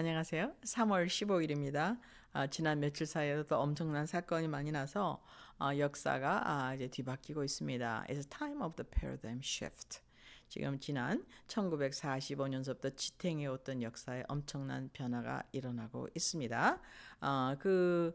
안녕하세요. 3월 15일입니다. 아, 지난 며칠 사이에도 엄청난 사건이 많이 나서 아, 역사가 아, 이제 뒤바뀌고 있습니다. It's time of the paradigm shift. 지금 지난 1945년서부터 지탱해 왔던 역사에 엄청난 변화가 일어나고 있습니다. 어, 그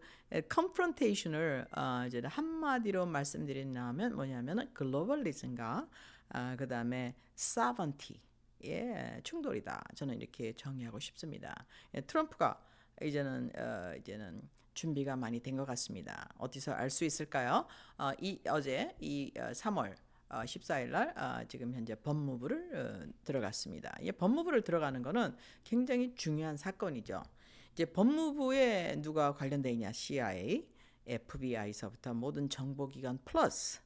confrontation을 어, 이제 한마디로 말씀드린다면 뭐냐면은 글로벌리즘과 아, 그다음에 sovereignty 예, 충돌이다. 저는 이렇게 정의하고 싶습니다. 예, 트럼프가 이제는 어, 이제는 준비가 많이 된 것 같습니다. 어디서 알 수 있을까요? 어, 이 어제 이 어, 3월 어, 14일 날 어, 지금 현재 법무부를 어, 들어갔습니다. 이 법무부를 들어가는 거는 굉장히 중요한 사건이죠. 이제 법무부에 누가 관련돼 있냐? CIA, FBI서부터 모든 정보기관 플러스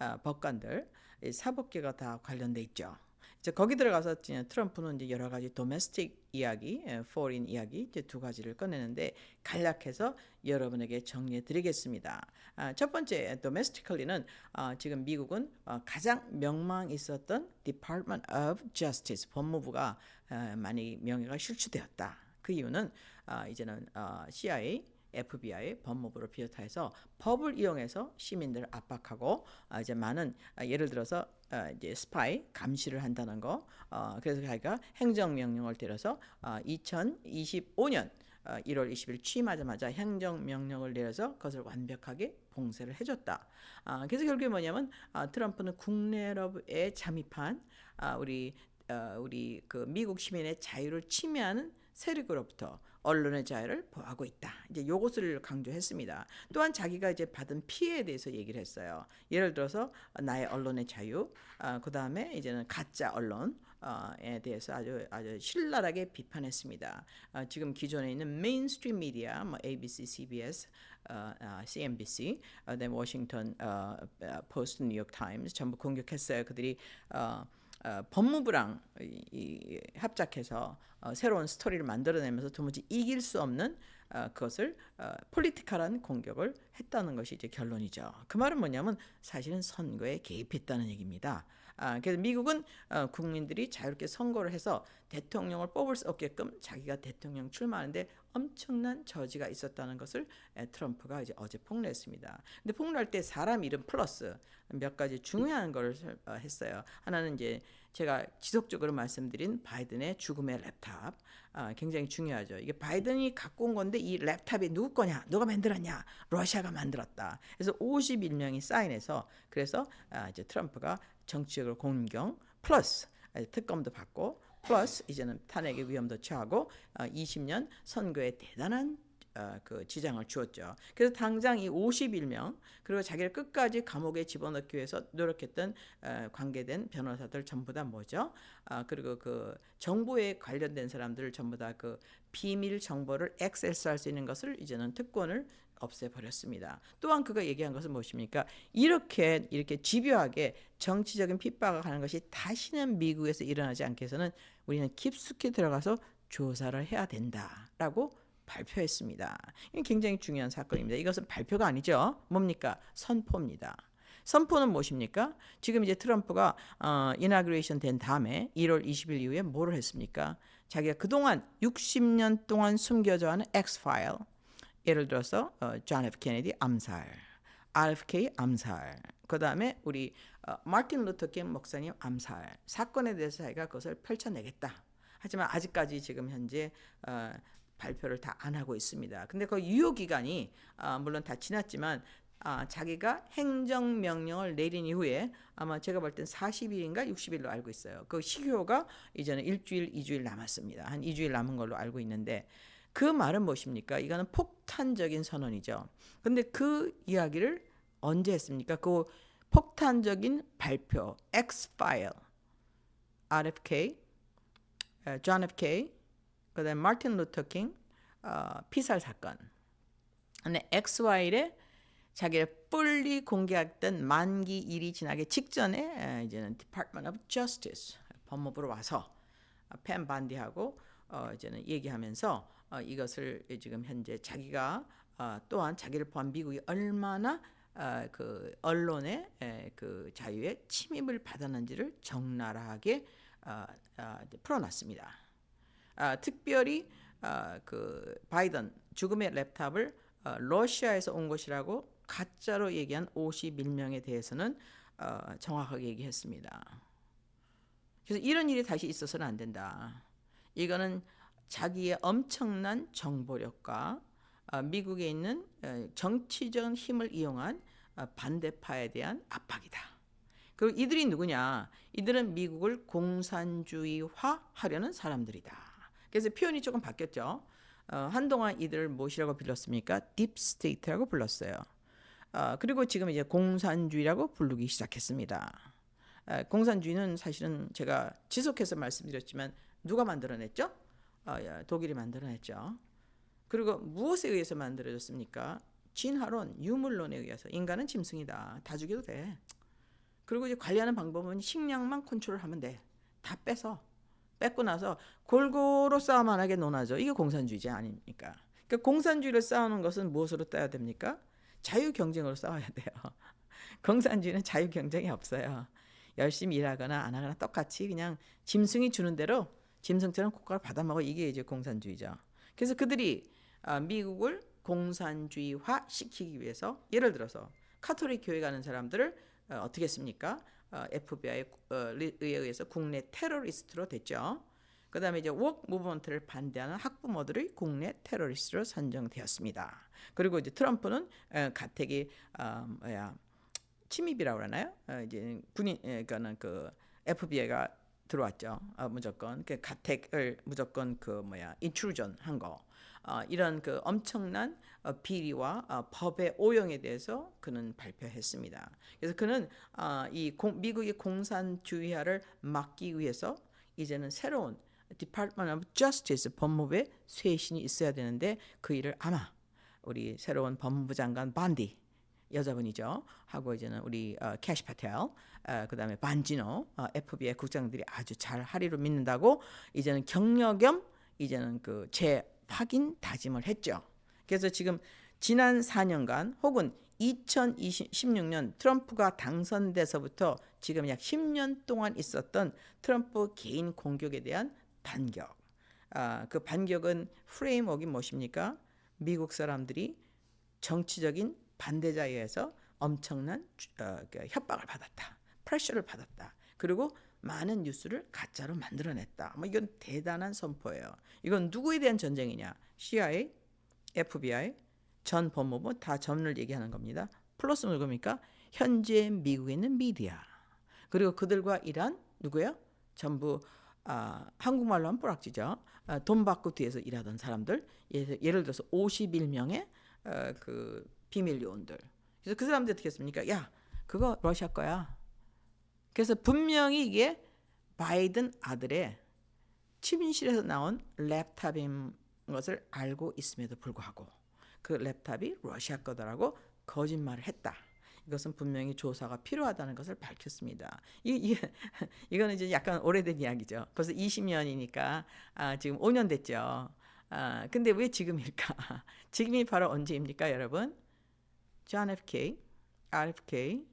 어, 법관들 이 사법계가 다 관련돼 있죠. 이제 거기 들어가서 이제 트럼프는 이제 여러 가지 도메스틱 이야기, 포린 이야기 이제 두 가지를 꺼내는데 간략해서 여러분에게 정리해 드리겠습니다. 아, 첫 번째 domestically는 아, 지금 미국은 어, 가장 명망 있었던 Department of Justice 법무부가 어, 많이 명예가 실추되었다. 그 이유는 아, 이제는 어, CIA FBI 법무부를 비롯해서 법을 이용해서 시민들을 압박하고 아, 이제 많은 아, 예를 들어서 어, 이제 스파이 감시를 한다는 거. 어, 그래서 자기가 행정명령을 내려서 어, 2025년 어, 1월 20일 취임하자마자 행정명령을 내려서 그것을 완벽하게 봉쇄를 해줬다. 아, 그래서 결국에 뭐냐면 아, 트럼프는 국내로에 잠입한 아, 우리 어, 우리 그 미국 시민의 자유를 침해하는 세력으로부터 언론의 자유를 보호하고 있다. 이제 요것을 강조했습니다. 또한 자기가 이제 받은 피해에 대해서 얘기를 했어요. 예를 들어서 나의 언론의 자유, 어, 그 다음에 이제는 가짜 언론 에 대해서 아주 아주 신랄하게 비판했습니다. 어, 지금 기존에 있는 메인스트림 미디어, 뭐 ABC, CBS, 어, 어, CNBC, 어, 그다음에 워싱턴 어, 어, 포스트, 뉴욕 타임스 전부 공격했어요. 그들이 어, 어, 법무부랑 이, 이, 합작해서 어, 새로운 스토리를 만들어내면서 도무지 이길 수 없는 어, 그것을 어, 폴리티컬한 공격을 했다는 것이 이제 결론이죠. 그 말은 뭐냐면 사실은 선거에 개입했다는 얘기입니다. 아, 그래서 미국은 어, 국민들이 자유롭게 선거를 해서 대통령을 뽑을 수 없게끔 자기가 대통령 출마하는데 엄청난 저지가 있었다는 것을 에, 트럼프가 이제 어제 폭로했습니다. 근데 폭로할 때 사람 이름 플러스 몇 가지 중요한 걸 어, 했어요. 하나는 이제 제가 지속적으로 말씀드린 바이든의 죽음의 랩탑 아, 굉장히 중요하죠. 이게 바이든이 갖고 온 건데 이 랩탑이 누구 거냐? 누가 만들었냐? 러시아가 만들었다. 그래서 51명이 사인해서 그래서 아, 이제 트럼프가 정치적으로 공경 플러스 아, 특검도 받고 플러스 이제는 탄핵의 위험도 처하고 어, 20년 선거에 대단한 어, 그 지장을 주었죠. 그래서 당장 이 51명 그리고 자기를 끝까지 감옥에 집어넣기 위해서 노력했던 어, 관계된 변호사들 전부 다 뭐죠? 아, 그리고 그 정보에 관련된 사람들 전부 다 그 비밀 정보를 액세스할 수 있는 것을 이제는 특권을 없애버렸습니다. 또한 그가 얘기한 것은 무엇입니까? 이렇게 이렇게 집요하게 정치적인 핍박을 하는 것이 다시는 미국에서 일어나지 않게 해서는 우리는 깊숙이 들어가서 조사를 해야 된다라고 발표했습니다. 굉장히 중요한 사건입니다. 이것은 발표가 아니죠. 뭡니까? 선포입니다. 선포는 무엇입니까? 지금 이제 트럼프가 어, 이나그레이션 된 다음에 1월 20일 이후에 뭐를 했습니까? 자기가 그동안 60년 동안 숨겨져 하는 X-파일 예를 들어서 어, 존 F 케네디 암살, RFK 암살, 그 다음에 우리 어, 마틴 루터 킹 목사님 암살 사건에 대해서 자기가 그것을 펼쳐내겠다. 하지만 아직까지 지금 현재 어, 발표를 다 안 하고 있습니다. 근데 그 유효 기간이 아, 물론 다 지났지만 아, 자기가 행정 명령을 내린 이후에 아마 제가 볼 땐 40일인가 60일로 알고 있어요. 그 시효가 이제는 일주일, 이주일 남았습니다. 한 2주일 남은 걸로 알고 있는데 그 말은 무엇입니까? 이거는 폭탄적인 선언이죠. 근데 그 이야기를 언제 했습니까? 그 폭탄적인 발표, X-파일, RFK, 존 FK, 그다음 마틴 루터 킹 어, 피살 사건. 근데 XY에 자기를 뿔리 공개했던 만기 일이 지나기 직전에 에, 이제는 Department of Justice 법무부로 와서 펜 반디하고 어, 이제는 얘기하면서 어, 이것을 지금 현재 자기가 어, 또한 자기를 포함 미국이 얼마나 어, 그 언론의 에, 그 자유에 침입을 받았는지를 적나라하게 어, 어, 풀어놨습니다. 아, 특별히 아, 그 바이든 죽음의 랩탑을 어, 러시아에서 온 것이라고 가짜로 얘기한 51명에 대해서는 어, 정확하게 얘기했습니다. 그래서 이런 일이 다시 있어서는 안 된다. 이거는 자기의 엄청난 정보력과 어, 미국에 있는 어, 정치적 힘을 이용한 어, 반대파에 대한 압박이다. 그리고 이들이 누구냐? 이들은 미국을 공산주의화 하려는 사람들이다. 그래서 표현이 조금 바뀌었죠. 어, 한동안 이들을 무엇이라고 불렀습니까? 딥스테이트라고 불렀어요. 어, 그리고 지금 이제 공산주의라고 부르기 시작했습니다. 어, 공산주의는 사실은 제가 지속해서 말씀드렸지만 누가 만들어냈죠? 어, 야, 독일이 만들어냈죠. 그리고 무엇에 의해서 만들어졌습니까? 진화론, 유물론에 의해서 인간은 짐승이다. 다 죽여도 돼. 그리고 이제 관리하는 방법은 식량만 컨트롤하면 돼. 다 빼서 뺏고 나서 골고루 싸움 안 하게 논하죠. 이게 공산주의제 아닙니까? 그러니까 공산주의를 싸우는 것은 무엇으로 따야 됩니까? 자유 경쟁으로 싸워야 돼요. 공산주의는 자유 경쟁이 없어요. 열심히 일하거나 안 하거나 똑같이 그냥 짐승이 주는 대로 짐승처럼 국가를 받아먹어 이게 이제 공산주의죠. 그래서 그들이 아, 미국을 공산주의화 시키기 위해서 예를 들어서 카톨릭 교회 가는 사람들을 어, 어떻게 했습니까? 어, FBI 에 의해서 국내 테러리스트로 됐죠. 그 다음에 이제 웍 무브먼트를 반대하는 학부모들이 국내 테러리스트로 선정되었습니다. 그리고 이제 트럼프는 에, 가택이 어, 뭐야 침입이라고 그러나요? 어, 이제 군인 에, 그러니까는 그 FBI가 들어왔죠. 어, 무조건 그 가택을 무조건 그 뭐야 인트루전 한 거. 어, 이런 그 엄청난 어, 비리와 어, 법의 오용에 대해서 그는 발표했습니다. 그래서 그는 어, 이 공, 미국의 공산주의화를 막기 위해서 이제는 새로운 Department of Justice 법무부의 쇄신이 있어야 되는데 그 일을 아마 우리 새로운 법무부 장관 반디 여자분이죠. 하고 이제는 우리 어, 캐시 파텔, 어, 그다음에 반지노 어, FBI 국장들이 아주 잘 하리로 믿는다고 이제는 격려 겸 이제는 그재 확인 다짐을 했죠. 그래서 지금 지난 4년간 혹은 2016년 트럼프가 당선돼서부터 지금 약 10년 동안 있었던 트럼프 개인 공격에 대한 반격. 아, 그 반격은 프레임워크이 무엇입니까? 미국 사람들이 정치적인 반대자에 의해서 엄청난 어, 그 협박을 받았다. 프레셔를 받았다. 그리고 많은 뉴스를 가짜로 만들어냈다. 뭐 이건 대단한 선포예요. 이건 누구에 대한 전쟁이냐? CIA, FBI, 전 법무부 다 전을 얘기하는 겁니다. 플러스 누굽니까? 현재 미국에 있는 미디어. 그리고 그들과 일한 누구예요? 전부 아, 한국말로 하면 뿌락지죠. 아, 돈 받고 뒤에서 일하던 사람들. 예를, 예를 들어서 51명의 어, 그 비밀 요원들. 그래서 그 사람들 어떻게 했습니까? 야, 그거 러시아 거야. 그래서 분명히 이게 바이든 아들의 침실에서 나온 랩탑인 것을 알고 있음에도 불구하고 그 랩탑이 러시아 거다라고 거짓말을 했다. 이것은 분명히 조사가 필요하다는 것을 밝혔습니다. 이, 이, 이거는 이제 약간 오래된 이야기죠. 벌써 20년이니까 아, 지금 5년 됐죠. 아, 근데 왜 지금일까? 지금이 바로 언제입니까, 여러분? 존 F.K., RFK,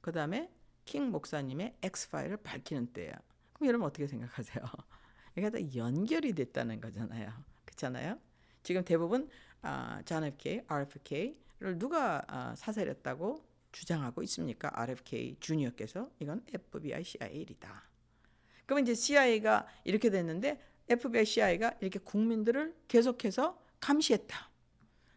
그 다음에 킹 목사님의 X 파일을 밝히는 때예요. 그럼 여러분 어떻게 생각하세요? 이게 다 연결이 됐다는 거잖아요. 그렇잖아요? 지금 대부분 아, 존 F.K., RFK를 누가 아, 사살했다고 주장하고 있습니까? RFK 주니어께서 이건 FBI, CIA 일이다. 그러면 이제 CIA가 이렇게 됐는데 FBI, CIA가 이렇게 국민들을 계속해서 감시했다.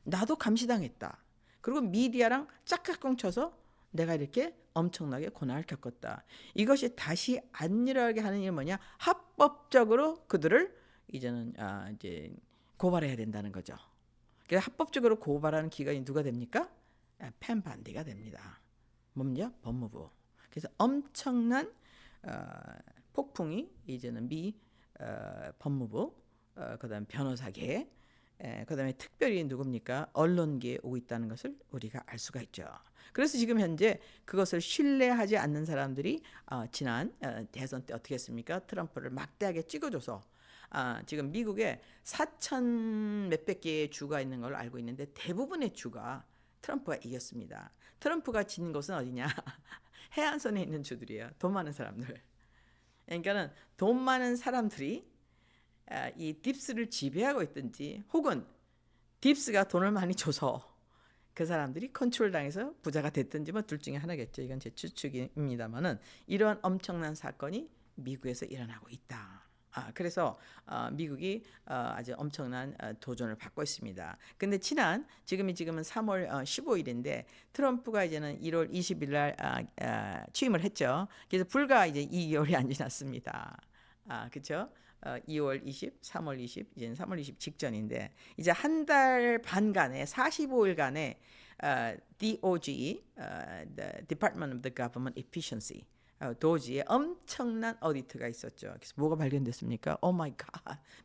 나도 감시당했다. 그리고 미디어랑 짝짝꿍 쳐서 내가 이렇게 엄청나게 고난을 겪었다. 이것이 다시 안 일어나게 하는 일은 뭐냐? 합법적으로 그들을 이제는 아 이제 고발해야 된다는 거죠. 그래서 합법적으로 고발하는 기관이 누가 됩니까? 아, 펜반디가 됩니다. 뭡니까? 법무부. 그래서 엄청난 어, 폭풍이 이제는 미 어, 법무부, 어, 그다음 변호사계, 에, 그다음에 특별히 누굽니까? 언론계에 오고 있다는 것을 우리가 알 수가 있죠. 그래서 지금 현재 그것을 신뢰하지 않는 사람들이 어, 지난 어, 대선 때 어떻게 했습니까? 트럼프를 막대하게 찍어줘서 아, 지금 미국에 4천 몇백 개의 주가 있는 걸로 알고 있는데 대부분의 주가 트럼프가 이겼습니다. 트럼프가 진 곳은 어디냐? 해안선에 있는 주들이에요. 돈 많은 사람들. 그러니까는 돈 많은 사람들이 아, 이 딥스를 지배하고 있든지 혹은 딥스가 돈을 많이 줘서 그 사람들이 컨트롤 당해서 부자가 됐든지 뭐 둘 중에 하나겠죠. 이건 제 추측입니다만은 이러한 엄청난 사건이 미국에서 일어나고 있다. 아, 그래서 어, 미국이 어, 아주 엄청난 어, 도전을 받고 있습니다. 근데 지난 지금이 지금은 3월 어, 15일인데 트럼프가 이제는 1월 20일 날 아, 아, 취임을 했죠. 그래서 불과 이제 2개월이 안 지났습니다. 아, 그렇죠? 어, 2월 20, 3월 20, 이제는 3월 20 직전인데 이제 한 달 반간에 45일간의 어, DOGE, 어, the Department of the Government Efficiency, 어, 도지에 엄청난 어디트가 있었죠. 그래서 뭐가 발견됐습니까? 오 마이 갓.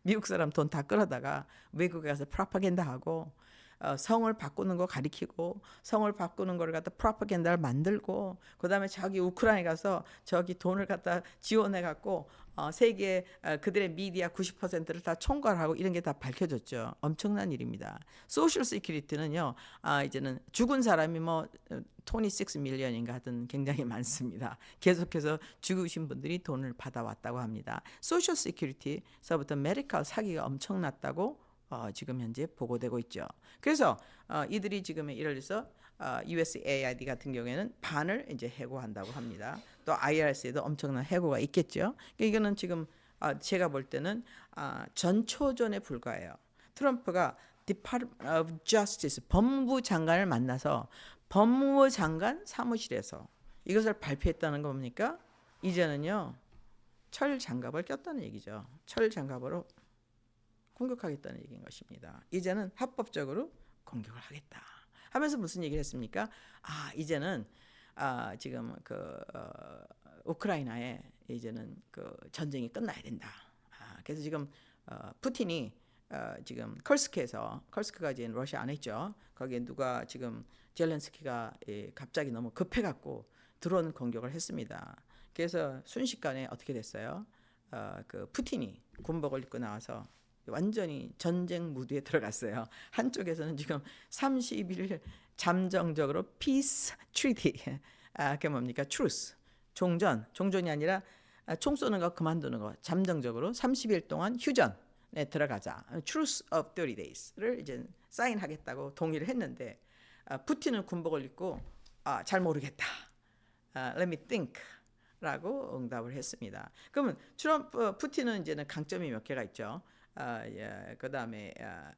미국 사람 돈 다 끌어다가 외국에 가서 프로파간다 하고 어, 성을 바꾸는 거 가리키고 성을 바꾸는 거를 갖다 프로파간다를 만들고 그다음에 저기 우크라이나 가서 저기 돈을 갖다 지원해 갖고 어, 세계 어, 그들의 미디어 90%를 다 총괄하고 이런 게 다 밝혀졌죠. 엄청난 일입니다. 소셜 시큐리티는요. 아, 이제는 죽은 사람이 뭐 26 밀리언인가 하든 굉장히 많습니다. 계속해서 죽으신 분들이 돈을 받아왔다고 합니다. 소셜 시큐리티서부터 메디컬 사기가 엄청났다고 어, 지금 현재 보고되고 있죠. 그래서 어, 이들이 지금 예를 들어서 어, USAID 같은 경우에는 반을 이제 해고한다고 합니다. 또 IRS에도 엄청난 해고가 있겠죠. 그러니까 이거는 지금 아, 제가 볼 때는 아, 전초전에 불과해요. 트럼프가 Department of Justice 법무부 장관을 만나서 법무부 장관 사무실에서 이것을 발표했다는 거 뭡니까? 이제는요 철 장갑을 꼈다는 얘기죠. 철 장갑으로 공격하겠다는 얘기인 것입니다. 이제는 합법적으로 공격을 하겠다. 하면서 무슨 얘기를 했습니까? 아 이제는 아 지금 그 어, 우크라이나에 이제는 그 전쟁이 끝나야 된다. 아, 그래서 지금 어, 푸틴이 어, 지금 컬스크에서 컬스크가 이제 러시아 안에 있죠. 거기에 누가 지금 젤렌스키가 예, 갑자기 너무 급해갖고 드론 공격을 했습니다. 그래서 순식간에 어떻게 됐어요? 어, 그 푸틴이 군복을 입고 나와서 완전히 전쟁 무드에 들어갔어요. 한쪽에서는 지금 30일 잠정적으로 peace treaty, 아, 그게 뭡니까? truce, 종전, 종전이 아니라 아, 총 쏘는 거 그만두는 거 잠정적으로 30일 동안 휴전에 들어가자. truce of 30 days를 이제 사인하겠다고 동의를 했는데 아, 푸틴은 군복을 입고 아, 잘 모르겠다. 아, let me think. 라고 응답을 했습니다. 그러면 트럼프 푸틴은 이제는 강점이 몇 개가 있죠. 아, 예, 그 다음에 아,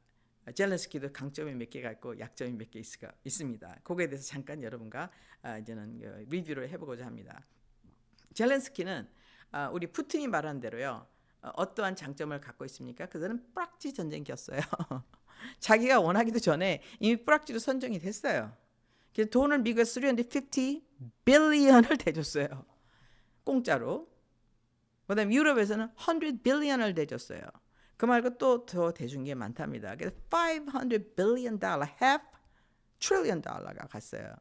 젤렌스키도 강점이 몇 개가 있고 약점이 몇 개 있습니다. 그거에 대해서 잠깐 여러분과 아, 이제는 그 리뷰를 해보고자 합니다. 젤렌스키는 아, 우리 푸틴이 말한 대로요. 어, 어떠한 장점을 갖고 있습니까? 그들은 뿌락지 전쟁기였어요. 자기가 원하기도 전에 이미 뿌락지로 선정이 됐어요. 그래서 돈을 미국에 350 빌리언을 대줬어요. 공짜로. 그다음 에 유럽에서는 100 빌리언을 대줬어요. 그 말고 또 더 대준 게 많답니다. 그래서 500 billion 달러, half trillion 달러가 갔어요.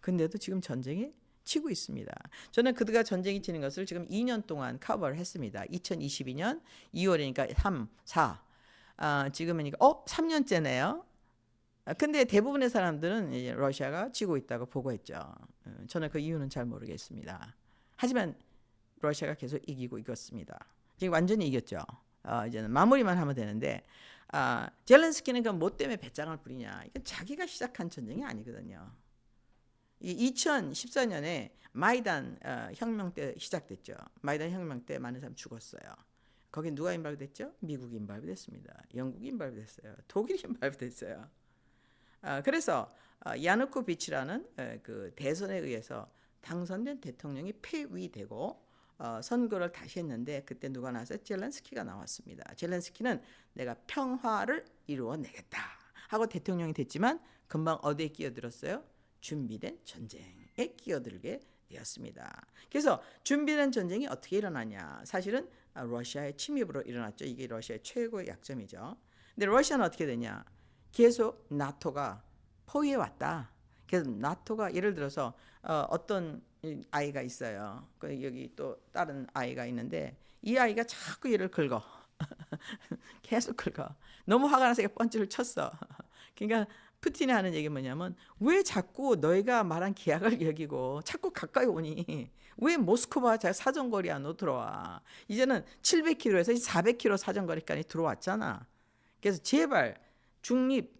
근데도 지금 전쟁이 치고 있습니다. 저는 그들가 전쟁이 치는 것을 지금 2년 동안 커버를 했습니다. 2022년 2월이니까 3, 4. 아, 지금은 어 3년째네요. 아, 근데 대부분의 사람들은 러시아가 지고 있다고 보고했죠. 음, 저는 그 이유는 잘 모르겠습니다. 하지만 러시아가 계속 이기고 있었습니다. 지금 완전히 이겼죠. 어, 이제는 마무리만 하면 되는데 아, 젤렌스키는 그뭐 때문에 배짱을 부리냐? 이건 자기가 시작한 전쟁이 아니거든요. 이 2014년에 마이단 어, 혁명 때 시작됐죠. 마이단 혁명 때 많은 사람 죽었어요. 거기 누가 인발됐죠? 미국이 인발됐습니다. 영국이 인발됐어요. 독일이 인발됐어요. 아, 그래서 어, 야누코비치라는 에, 그 대선에 의해서 당선된 대통령이 폐위되고 어, 선거를 다시 했는데 그때 누가 나왔어요? 젤렌스키가 나왔습니다. 젤렌스키는 내가 평화를 이루어내겠다 하고 대통령이 됐지만 금방 어디에 끼어들었어요? 준비된 전쟁에 끼어들게 되었습니다. 그래서 준비된 전쟁이 어떻게 일어나냐? 사실은 아, 러시아의 침입으로 일어났죠. 이게 러시아의 최고의 약점이죠. 근데 러시아는 어떻게 되냐? 계속 나토가 포위해 왔다. 그래서 나토가 예를 들어서 어, 어떤 아이가 있어요. 그 여기 또 다른 아이가 있는데 이 아이가 자꾸 얘를 긁어. 계속 긁어. 너무 화가 나서 펀치를 쳤어. 그러니까 푸틴이 하는 얘기 뭐냐면 왜 자꾸 너희가 말한 계약을 여기고 자꾸 가까이 오니 왜 모스크바 자- 사정거리 안으로 들어와 이제는 700km에서 400km 사정거리까지 들어왔잖아 그래서 제발 중립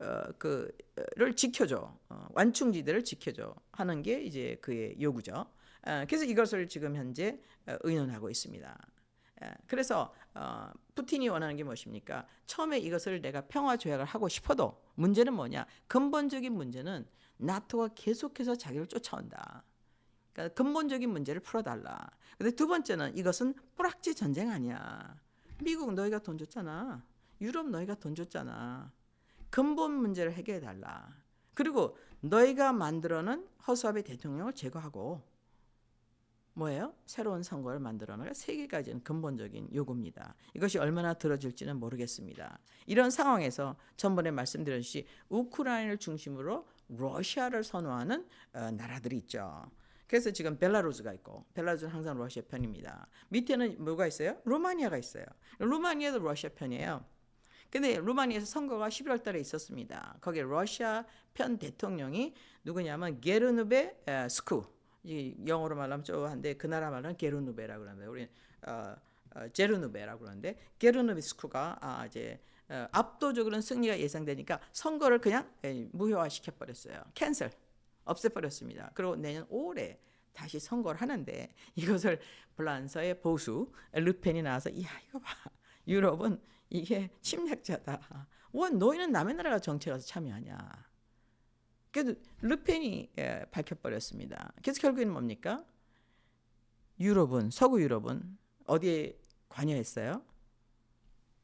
어, 그 를 지켜줘 어, 완충지대를 지켜줘 하는 게 이제 그의 요구죠 어, 그래서 이것을 지금 현재 어, 의논하고 있습니다 예, 그래서 어, 푸틴이 원하는 게 무엇입니까? 처음에 이것을 내가 평화 조약을 하고 싶어도 문제는 뭐냐? 근본적인 문제는 나토가 계속해서 자기를 쫓아온다. 그러니까 근본적인 문제를 풀어달라. 근데 두 번째는 이것은 뿌락지 전쟁 아니야. 미국 너희가 돈 줬잖아. 유럽 너희가 돈 줬잖아. 근본 문제를 해결해 달라. 그리고 너희가 만들어낸 허수아비 대통령을 제거하고 뭐예요? 새로운 선거를 만들어내가 세 개까지는 근본적인 요구입니다. 이것이 얼마나 들어질지는 모르겠습니다. 이런 상황에서 전번에 말씀드렸듯이 우크라이나를 중심으로 러시아를 선호하는 어, 나라들이 있죠. 그래서 지금 벨라루스가 있고 벨라루스는 항상 러시아 편입니다. 밑에는 뭐가 있어요? 루마니아가 있어요. 루마니아도 러시아 편이에요. 근데 루마니아에서 선거가 11월 달에 있었습니다. 거기에 러시아 편 대통령이 누구냐면 게르누베 에, 스쿠 이 영어로 말하면 쪼한데 그 나라 말은 게르누베라고 그러는데 우리 어, 어, 제르누베라고 그러는데 게르누비스쿠가 아, 이제 어, 압도적으로는 승리가 예상되니까 선거를 그냥 에, 무효화시켜 버렸어요. 캔슬 없애 버렸습니다. 그리고 내년 5월에 다시 선거를 하는데 이것을 프랑스의 보수 르펜이 나와서 야 이거 봐 유럽은 이게 침략자다. 원 너희는 남의 나라가 정치에 가서 참여하냐. 그래도 르펜이 예, 밝혀버렸습니다. 그래서 결국에는 뭡니까? 유럽은 서구 유럽은 어디에 관여했어요?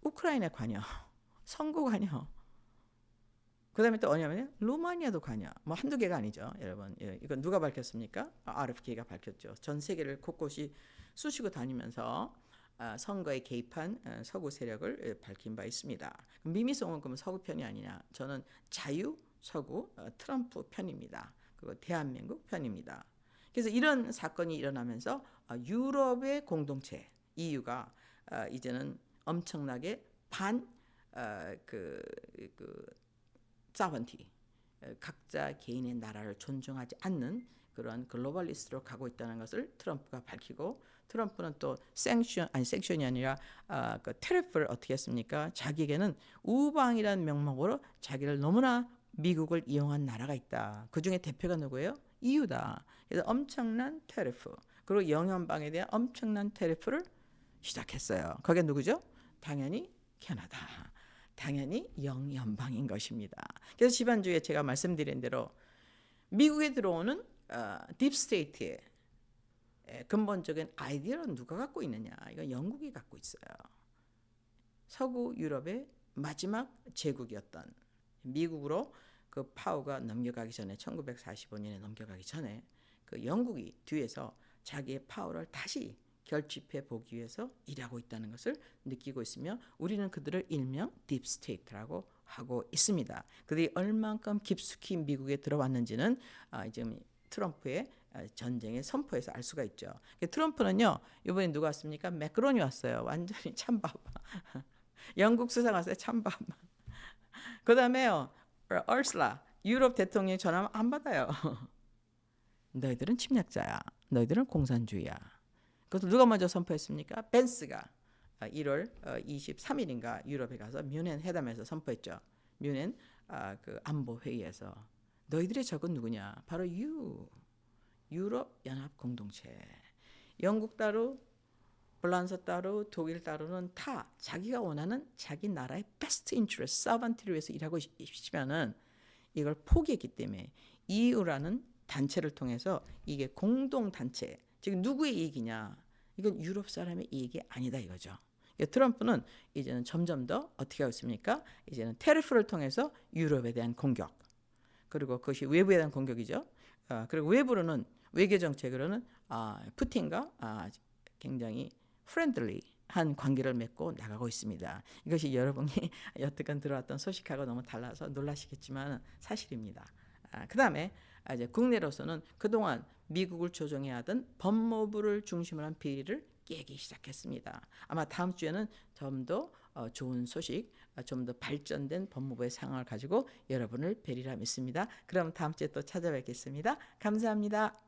우크라이나 관여, 선거 관여. 그다음에 또 어냐면 루마니아도 관여. 뭐 한두 개가 아니죠, 여러분. 예, 이건 누가 밝혔습니까? 아, RFK가 밝혔죠. 전 세계를 곳곳이 쑤시고 다니면서 아, 선거에 개입한 어, 서구 세력을 예, 밝힌 바 있습니다. 미미송은 그러면 서구 편이 아니냐? 저는 자유 서구 어, 트럼프 편입니다. 그리고 대한민국 편입니다. 그래서 이런 사건이 일어나면서 어, 유럽의 공동체 EU가 어, 이제는 엄청나게 반그 그, 사번티 각자 개인의 나라를 존중하지 않는 그런 글로벌리스트로 가고 있다는 것을 트럼프가 밝히고 트럼프는 또 생션 아니 생션이 아니라 아, 그 테레프를 어떻게 했습니까? 자기에게는 우방이라는 명목으로 자기를 너무나 미국을 이용한 나라가 있다. 그 중에 대표가 누구예요? EU다. 그래서 엄청난 테레프 그리고 영연방에 대한 엄청난 테레프를 시작했어요. 그게 누구죠? 당연히 캐나다. 당연히 영연방인 것입니다. 그래서 지난주에 제가 말씀드린 대로 미국에 들어오는 어, 딥스테이트의 근본적인 아이디어는 누가 갖고 있느냐? 이건 영국이 갖고 있어요. 서구 유럽의 마지막 제국이었던 미국으로 그 파워가 넘겨가기 전에 1945년에 넘겨가기 전에 그 영국이 뒤에서 자기의 파워를 다시 결집해 보기 위해서 일하고 있다는 것을 느끼고 있으며 우리는 그들을 일명 딥스테이트라고 하고 있습니다. 그들이 얼만큼 깊숙이 미국에 들어왔는지는 아, 지금 트럼프의 아, 전쟁의 선포에서 알 수가 있죠. 트럼프는요 이번에 누가 왔습니까? 매크론이 왔어요. 완전히 찬밥. 영국 수상 왔어요. 찬밥. 그 다음에요 얼슬라 유럽 대통령이 전화 안 받아요. 너희들은 침략자야. 너희들은 공산주의야. 그것을 누가 먼저 선포했습니까? 벤스가 1월 23일인가 유럽에 가서 뮌헨 회담에서 선포했죠. 뮌헨 아, 그 안보 회의에서 너희들의 적은 누구냐? 바로 유 유럽 연합 공동체. 영국 따로 프랑스 따로 독일 따로는 다 자기가 원하는 자기 나라의 베스트 인트레스 서번티를 위해서 일하고 있으면은 이걸 포기했기 때문에 EU라는 단체를 통해서 이게 공동 단체 지금 누구의 이익이냐 이건 유럽 사람의 이익이 아니다 이거죠. 트럼프는 이제는 점점 더 어떻게 하고 있습니까? 이제는 테리프를 통해서 유럽에 대한 공격 그리고 그것이 외부에 대한 공격이죠. 아, 그리고 외부로는 외교 정책으로는 아, 푸틴과 아, 굉장히 프렌들리한 관계를 맺고 나가고 있습니다. 이것이 여러분이 여태껏 들어왔던 소식하고 너무 달라서 놀라시겠지만 사실입니다. 아, 그 다음에 이제 국내로서는 그동안 미국을 조종해야 하던 법무부를 중심으로 한 비리를 깨기 시작했습니다. 아마 다음 주에는 좀더 어, 좋은 소식, 좀 더 발전된 법무부의 상황을 가지고 여러분을 뵈리라 믿습니다. 그럼 다음 주에 또 찾아뵙겠습니다. 감사합니다.